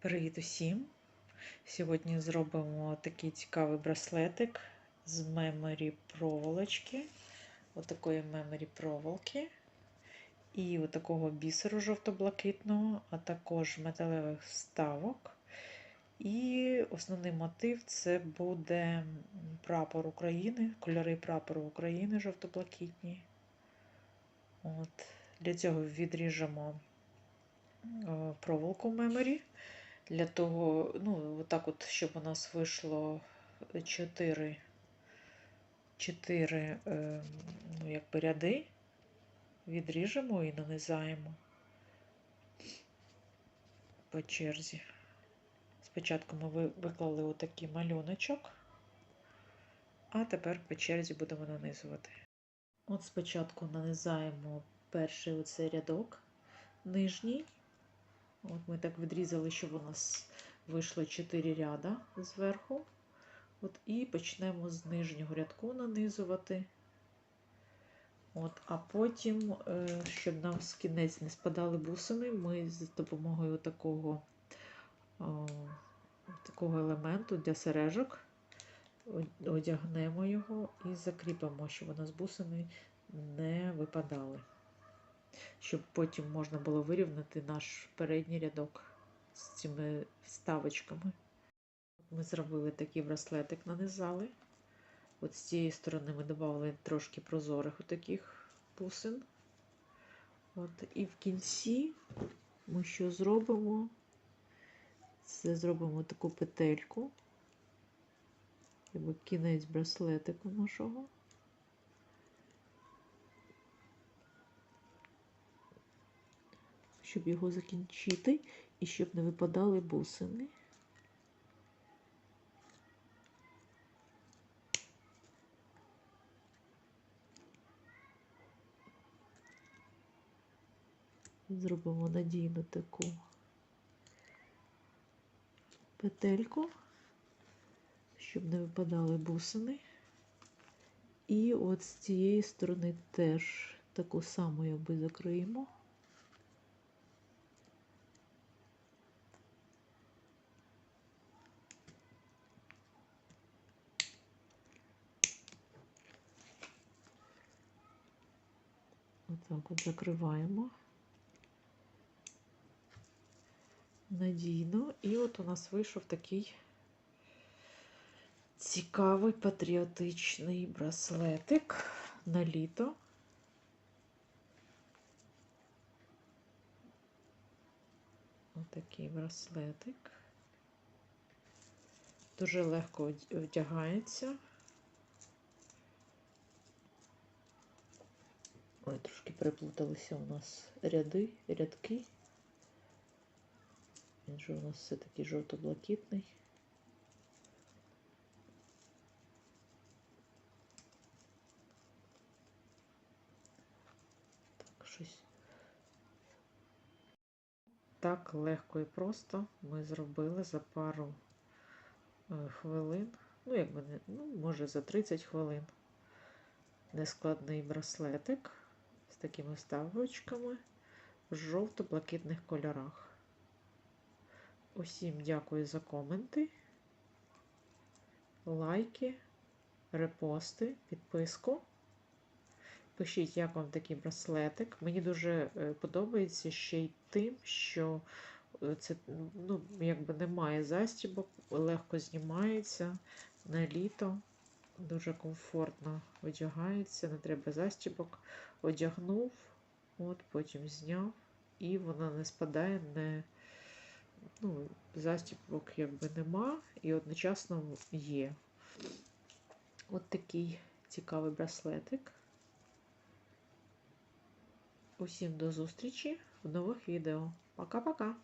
Привіт усім! Сьогодні зробимо такий цікавий браслетик з меморі проволочки, отакої меморі проволоки і отакого бісеру жовто-блакитного, а також металевих вставок. І основний мотив це буде прапор України, кольори прапору України жовто-блакитні. Для цього відріжемо е, проволоку меморі. Для того, ну, отак от, щоб у нас вийшло 4, 4 е, ну, якби ряди, відріжемо і нанизаємо по черзі. Спочатку ми виклали отакий малюночок, а тепер по черзі будемо нанизувати. От спочатку нанизаємо перший оцей рядок нижній. От ми так відрізали, щоб у нас вийшло 4 ряда зверху. От, і почнемо з нижнього рядку нанизувати. От, а потім, е, щоб нам з кінець не спадали бусини, ми з допомогою такого, о, такого елементу для сережок одягнемо його і закріпимо, щоб у нас бусини не випадали щоб потім можна було вирівняти наш передній рядок з цими вставочками. Ми зробили такий браслетик, нанизали. От з цієї сторони ми додали трошки прозорих таких бусин. От, і в кінці ми що зробимо? Це зробимо таку петельку, якби кінець браслетику нашого. Щоб його закінчити і щоб не випадали бусини. Зробимо надійну таку петельку, щоб не випадали бусини. І от з цієї сторони теж таку саму якби закриємо. Отак от закриваємо надійно. І от у нас вийшов такий цікавий патріотичний браслетик на літо. Отакий браслетик. Дуже легко вдягається. Ой, трошки переплуталися у нас ряди, рядки. Він же у нас все-таки жовто-блакитний. Так, щось. Так легко і просто ми зробили за пару е, хвилин. Ну, якби не, ну, може за 30 хвилин. Нескладний браслетик такими вставочками в жовто-блакитних кольорах. Усім дякую за коменти, лайки, репости, підписку. Пишіть, як вам такий браслетик. Мені дуже е, подобається ще й тим, що е, це ну, якби немає застібок, легко знімається на літо. Дуже комфортно одягається, не треба застібок. Одягнув, от потім зняв, і вона не спадає, не ну, застібок якби нема, і одночасно є. От такий цікавий браслетик. Усім до зустрічі в нових відео. Пока-пока!